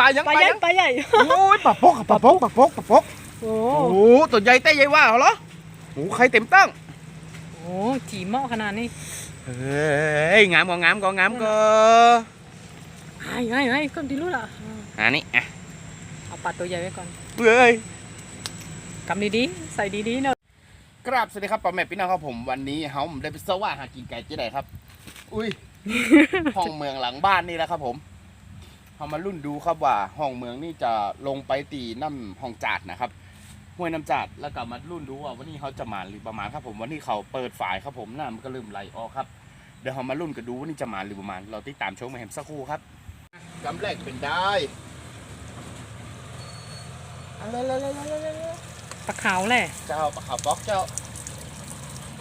ปลายังปลาใหญ่ยังปลาใหญ่โอ้ยปลาปกปลาปกปลาปกปลาปกโอ้โอ้โหตัวใหญ่เต้ใหญ่ว่าเหรอโอ้โหใครเต็มตั้งโหจีเหมาะขนาดนี้เฮ้ยงามก็งามก็งามก็ไอ้ไอ้ไอ้ก็ดีรู้ละอันนี้อะเอาปลาตัวใหญ่ไว้ก่อนเฮ้ยกำดีๆใส่ดีๆเนาะกราบสวัสดีครับป้าแม่พี่น้องครับผมวันนี้เฮาได้ไปสว่าหากินไก่ที่ไหนครับ อุ้ยห้องเมืองหลังบ้านนี่แหละครับผม เรามารุ่นดูครับว่าห้องเมืองนี่จะลงไปตีน้ำห้องจาดนะครับห้วยน้ำจาดแล้วก็มารุ่นดูว่าวันนี้เขาจะมาหรือประมาณครับผมวันนี้เขาเปิดฝายครับผมน้ำมันก็เริ่มไหลออกครับเดี๋ยวเรามารุ่นกันดูว่านี่จะมาหรือประมาณ เราติดตามชมมาแฮมสักครู่ครับกำแรกเป็นได้อะไรๆปลาขาวแหละๆๆเจ้าปลาขาวบล็อกเจ้า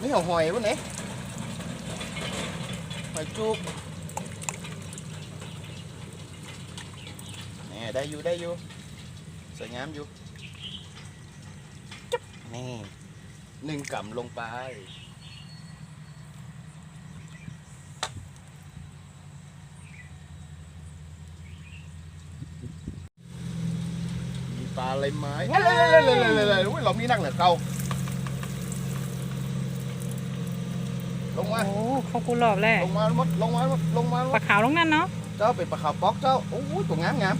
นี่ของหอยวะเนี่ยหอยจุก ได้อยู่ได้อยู่สวยงามอยู่จับนี่หนึ่งกำลงไป มีปลาอะไรไหมเอ้ยๆๆๆๆๆอุ้ยเรามีนักเหลือเก่าลงมา โอ้เขากูหลอบแหละลงมาหมดลงมาหมดลงมาหมปดลาขาวลงนั่นเนาะ เจ้าเป็นปลาขาวป๊อกเจ้า โอ้ยตัวงามงาม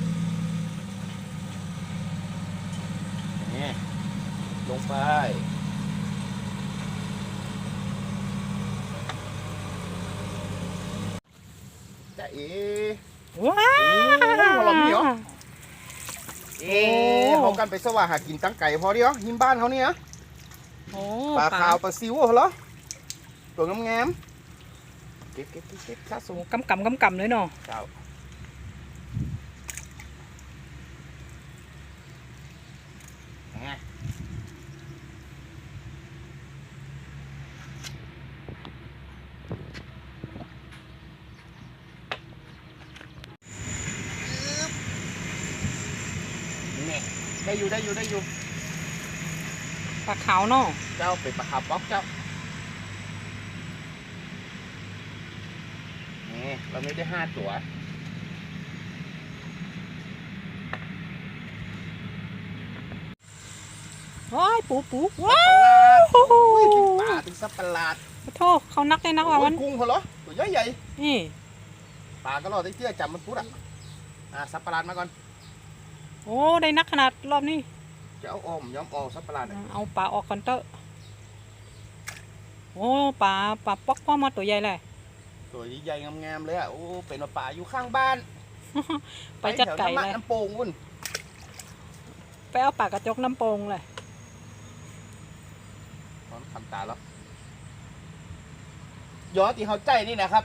ลงไป จะเอ๋ว้าโอ้ยหัวเราะมีเหรอ เอ๋โอ้เขากันไปสว่าหากินตั้งไก่พอดีเหรอหิมบ้านเขาเนี่ยโอ้ปลาขาวปลาซิวเหรอตัวงามงามๆเก็บเก็บเก็บเก็บข้าสูงกำกำกำกำเลยเนาะ เจ้าไงนี่ ได้อยู่ได้อยู่ได้อยู่ปลาขาวเนาะเจ้าเป็นปลาคาร์ฟบ็อกเจ้านี่เราไม่ได้ห้าตัวว้ายปูปูว้าโอ้วยถึงป่าถึงสับประหลาดขอโทษเขานักเลยนักว่าโอ้มัยนกุ้งเขาเหรอตัวใหญ่ใหญ่นี่ปลาก็รอได้เที่ยจับมันพุดอะอ่าสับประหลาดมาก่อนโอ้ได้นักขนาดรอบนี้จะเอาออมย้อมออกสับประหลาดอะเอาปลาออกก่อนเตอะโอ้ปลาปลาป๊อกป้อมาตัวใหญ่เลยตัวใหญ่ๆงามๆเลยอะโอ้เป็นว่าป่าอยู่ข้างบ้าน ไปจัดไก่แถวน้ำมันเลยน้ำโป่งวุ่นไปเอาปลากระจกน้ำโปงเลยพร้อมทำตาแล้วยอที่เขาใจนี่นะครับ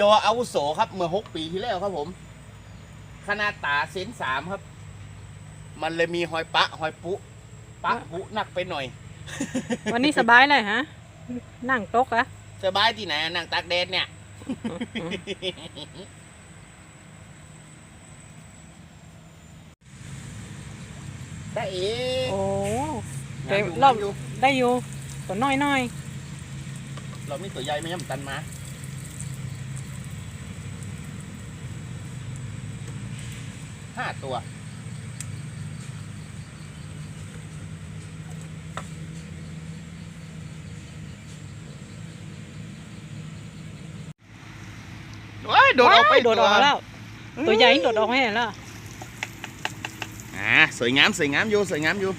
ยออาวุโสครับเมื่อหกปีที่แล้วครับผม ขนาดตาเซนสามครับ มันเลยมีหอยปะหอยปุปะปุหนักไปหน่อย วันนี้สบายเลยฮะ นั่งโต๊ะอะสบายที่ไหนนั่งตากแดดเนี่ย ได้เอโอ้งามอยู่รอบงามอยู่ได้อยู่ตัวน้อยน้อยเรามีตัวใหญ่ไหมย่ำตันมาห้าตัว โอ้ยๆโดดออกไปว้ายโดดออกมาแล้ว ตัวใหญ่โดดออกไม่เห็นแล้ว อ่าสวยงามสวยงามอยู่สวยงามอยู่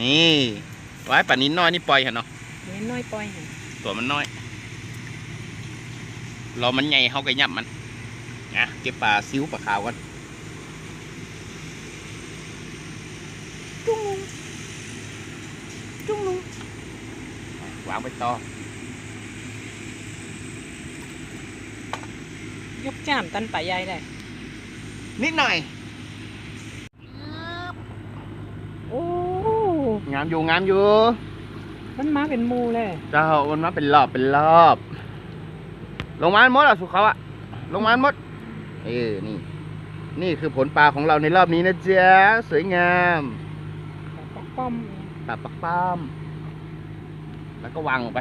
นี่ไว้ป่านนี้น้อยนี่ปล่อยเหรอเนาะเห็นน้อยปล่อยให้ตัวมันน้อย รอมันใหญ่เขาก็ยับมันนะเก็บปลาซิวปลาขาวกันจุ้งลุงจุ้งลุงวางไปต่อ ยกจ้ามตันป่าใหญ่เลยนิดหน่อยโอ้งามอยู่งามอยู่ มันมาเป็นหมูเลย เจ้ามันมาเป็นรอบเป็นรอบ ลงมาหมดอะสุเขาอะลงมาหมด เออนี่ นี่คือผลปลาของเราในรอบนี้นะจ๊ะสวยงามปอกป้อมปลาปักป้ามแล้วก็วางลงไป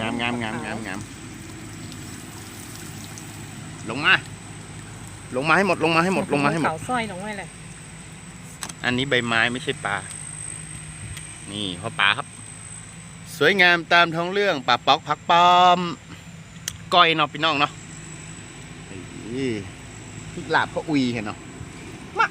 งามงามงามงามลงมา ลงมาให้หมดลงมาให้หมดลงมาให้หมด เขาสร้อยลงไว้เลย อันนี้ใบไม้ไม่ใช่ปลา นี่พ่อปลาครับ สวยงามตามท้องเรื่องปลาป๊อกพักปอมก้อยเนาะพี่น้องเนาะเฮ้ยพริกลาบก็อุยเห็นเนาะมา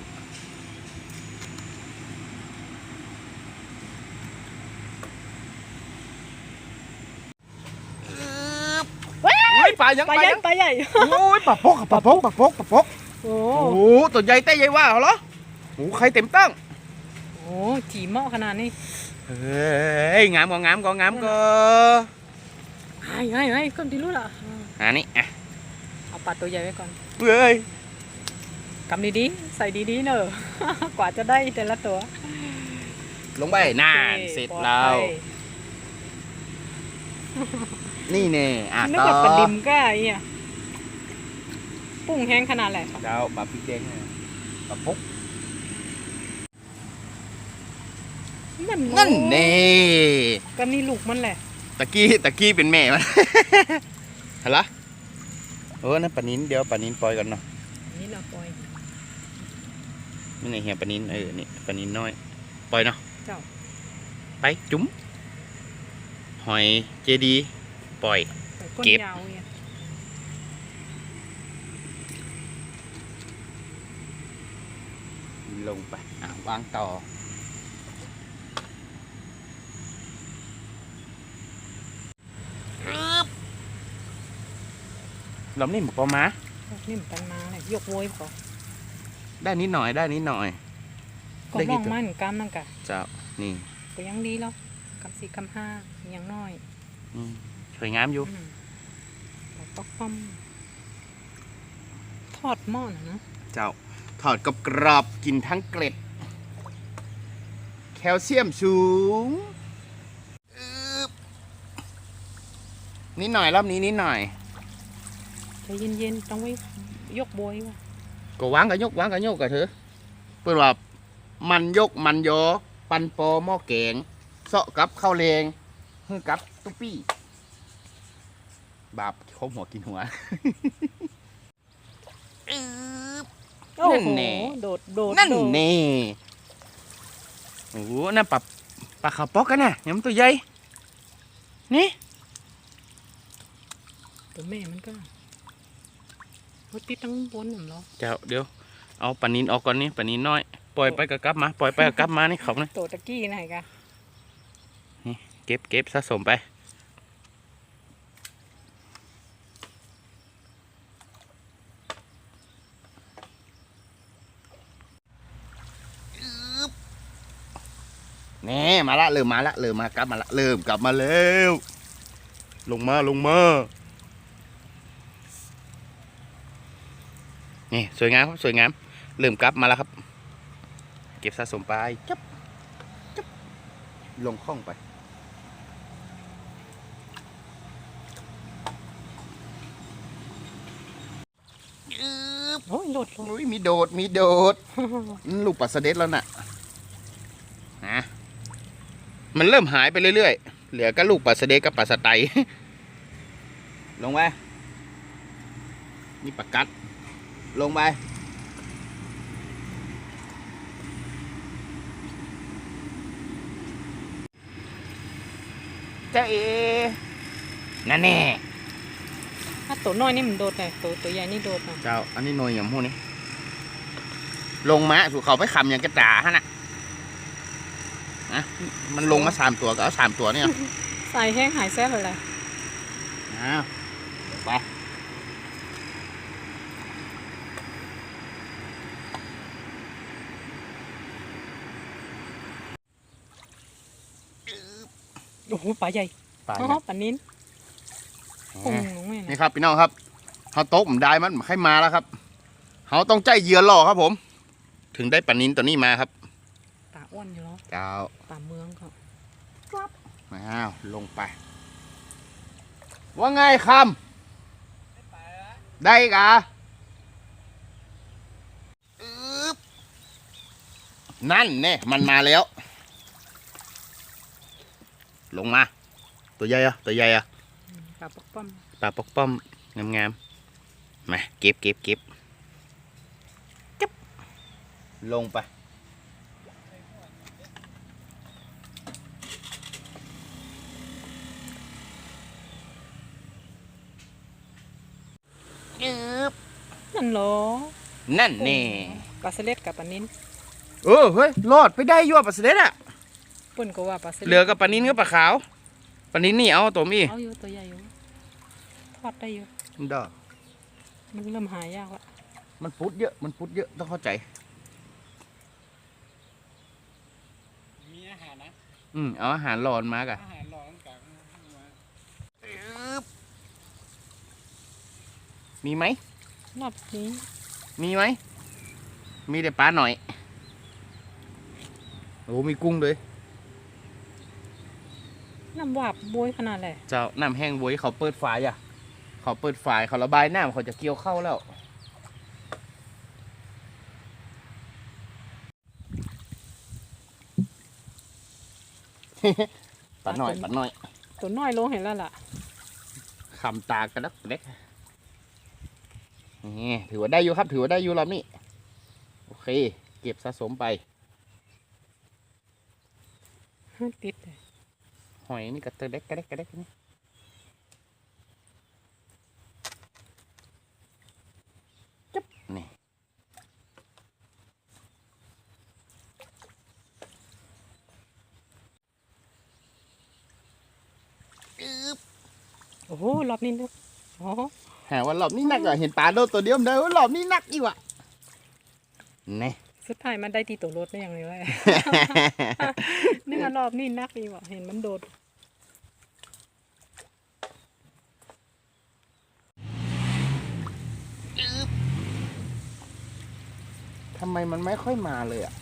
เฮ้ย ปลายังปปลาลาใหญ่ยังปลาใหญ่โอ้ยปลาปกปลาปกปลาปกปลาปกโอ้โอ้โหตัวใหญ่เต้ใหญ่ว่าเหรอโอ้โหใครเต็มตั้งโหจีเหมาะขนาดนี้เฮ้ยงามก็งามก็งามก็ไอ้ไอ้ไอ้ก็ดีรู้ละอันนี้อะเอาปลาตัวใหญ่ไว้ก่อนเฮ้ยกำดีๆใส่ดีๆเนอะกว่าจะได้แต่ละตัว ลงไปน่านโอคเสร็จปอดแล้วภัย นี่เน่อะนึกต่อว่าปลาดิมก็ไอ้เนี่ยปุ้งแห้งขนาดแหละเจ้าปลาพริกแดงเนี่ยปลาปกนั่นนั่นเน่ก็นี่ลูกมันแหละตะกี้ตะกี้เป็นแม่มันฮัลโหลโอ้นั่นปลานินเดี๋ยวปลานินปล่อยก่อนเนาะอันนี่เราปล่อย นี่ไงเฮียปลานินเออนี่ปลานินน้อยปล่อยเนาะเจ้า ไปจุ๋มหอยเจดี ปล่อยใส่ก้นเก็บยาวเนี่ยลงไปอะวางต่อลำนี่หมูปลามานี่มันเป็นมาเลยยกโวยพอได้นิดหน่อยได้นิดหน่อย ก็ได้มกี่องตัว มันกล้ามนั่นกะเจ้านี่ก็ยังดีแล้วกำสี่กำห้ายังน้อยอืมส วยงามอยู่อืมเอาป๊อกป้อมทอดหม้อนะนะเจ้าถอดกับกรอบๆกินทั้งเกล็ด แคลเซียมสูงอึ๊บนิดหน่อยรอบนี้นิดหน่อยใจเย็นๆต้องไว้ยกโบยว่ะก็วางกับยกวางกับยกกับเถอะเพื่อว่ามันยกมันยอปันปอหม้อแกงเสาะกับข้าวแรงฮือกับตุ๊ปปี้ บาปคมหัวกินหัวโอ้นั่นโหแน่ โดดโดดนั่นโดดแน่โอ้โหนั่นปลาปลาขาวป๊อกกันนะยังมันตัวใหญ่ นี่ ตัวแม่มันก็โอ้ติดทั้งบนหนึ่งเหรอเจ้าเดี๋ยว เอาปลานินออกก่อนนี่ปลานินน้อย ปล่อยไปกับกลับมา ปล่อยไปกับกลับมานี่เขานะตัวตะกี้ไหนกะ เก็บเก็บสะสมไป แน่มาละเริ่มมาละเริ่มมากลับมาละเริ่มกลับมาแล้วลงมาลงมานี่สวยงามครับสวยงามเริ่มกลับมาแล้วครับ เก็บสะสมไปจับจับลงข้องไปโอ้ยโดดโดดอุ้ยมีโดดมีโดดอืมลูกปัสเด็ดแล้วน่ะนะ มันเริ่มหายไปเรื่อยๆ เหลือก็ลูกปัสเด็ดกับปัสไตลงไป นี่ปากกัด ลงไป เจ้าเอนั่นแน่ถ้าตัวน้อยนี่มันโดดไงตัวตัวใหญ่นี่โดดนะเจ้า อันนี้หน่วยอย่างพวกนี้ ลงมาสู่เขาไปขำอย่างกระจ่าฮะน่ะ นะมันลงมาสามตัวก็เอาสามตัวเนี่ยใส่แห้งหายแซ่บเลยอ้าวไปโอ้โหปลาใหญ่ไปอ๋อปลานิ้นปุ้งลงไปนี่นะครับพี่น้องครับเขาโต๊ะผมได้มันให้มาแล้วครับเขาต้องใจเหยื่อหล่อครับผม ถึงได้ปลานินตัวนี้มาครับปลาอ้ วนอยู่แล้วเจ้าปลาเมืองเขาอ้าวลงไป ว่าไงคำได้กะอึ๊บนั่นเนี่ยมันมาแล้ว ลงมา ตัวใหญ่อะตัวใหญ่อะปลาปกป้อมปลาปอกป้อมงามๆมาเก็บเก็บเก็บจับลงไปยึบ นั่น เหรอนั่นแน่ปลาสลิดกับปลานินเออเฮ้ยรอดไปได้อยั่วปลาเสด็จอะปุ่นก็ว่าปลาสลิดเหลือกับปลานินกับปลาขาวปลานินนี่เอาตัวมีเอาอยู่ตัวใหญ่อยู่ทอดได้อยู่ดอกมันเริ่มหายากละมันพุดเยอะมันพุดเยอะต้องเข้าใจ มีอาหารนะอืมเอาอาหารหลอนมากอะอาหารรอตั้งแต่มามีไหม รอบนี้ มีไหม มีแต่ปลาหน่อย โอ้มีกุ้งด้วยน้ำหวาบบวยขนาดแหละเจ้าน้ำแห้งบวยเขาเปิดฝายอะ เขาเปิดฝายเขาระบายน้ำเขาจะเกี่ยวเข้าแล้วปลาหน่อยปลาหน่อย ตัวน้อยลงเห็นแล้วล่ะคำตากระดักกระเด็ก นี่ถือว่าได้อยู่ครับ ถือว่าได้อยู่รอบนี้โอเค เก็บสะสมไปติดเลยหอยนี่กระเด็กกระเด็กกระเด็กนี่จับนี่โอ้โหรอบนี้นึกอ๋อหาว่า รอบนี้หนักอะเห็นปลาโดนตัวเดียวมันได้ว่ารอบนี้หนักอีกว่ะนี่สุดท้ายมันได้ตีตัวรถได้อย่างไรวะนึกว่ารอบนี้นักดีว่ะเห็นมันโดดทำไมมันไม่ค่อยมาเลยอะ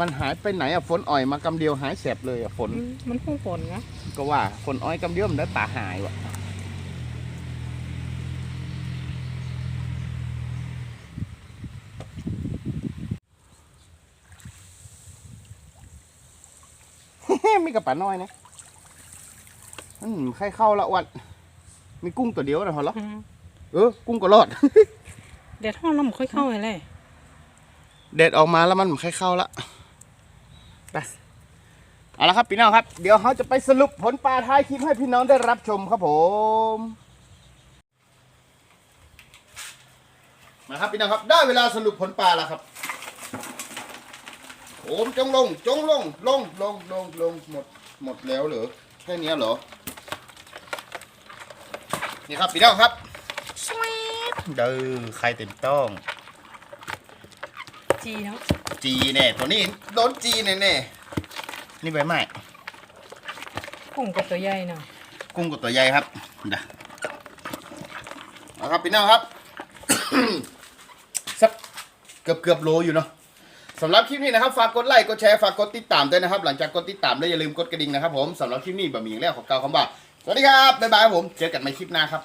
มันหายไปไหนอะฝนอ่อยมากำเดียวหายแสบเลยอะฝนอืมมันพุ่งฝนนะก็ว่าฝนอ้อยกำเดียวมันได้ปลาหายว่ะ มีกับปลาน้อยนะอืมใครเข้าละวันมีกุ้งตัวเดียวนะเหรออืมเออกุ้งก็รอดเด็ดห้องแล้วมันค่อยเข้าเลยเด็ดออกมาแล้วมันใครเข้าละไปเอาละครับพี่น้องครับ เดี๋ยวเขาจะไปสรุปผลปลาท้ายคลิปให้พี่น้องได้รับชมครับผม มาครับพี่น้องครับ ได้เวลาสรุปผลปลาแล้วครับ โผมจงลง จงลง ลง ลง ลง ลง หมด หมดแล้วเหรอ แค่เนี้ยเหรอ นี่ครับพี่น้องครับสวีทเด้อใครเต็มต้อง จีเนาะจีแน่ตัวนี้โดนจีแน่แน่ๆนี่ใบไม้กุ้งกับตัวใหญ่เนาะกุ้งกับตัวใหญ่ครับเดี๋ยวเอาครับพี่น้องครับ สักเกือบเกือบโลอยู่เนาะ สำหรับคลิปนี้นะครับฝากกดไลค์กดแชร์ฝากกดติดตามด้วยนะครับ หลังจากกดติดตามแล้วอย่าลืมกดกระดิ่งนะครับผมสำหรับคลิปนี้บะหมี่อย่างแรกของเก่าคำว่าสวัสดีครับบ๊ายบายครับผมเจอกันใหม่คลิปหน้าครับ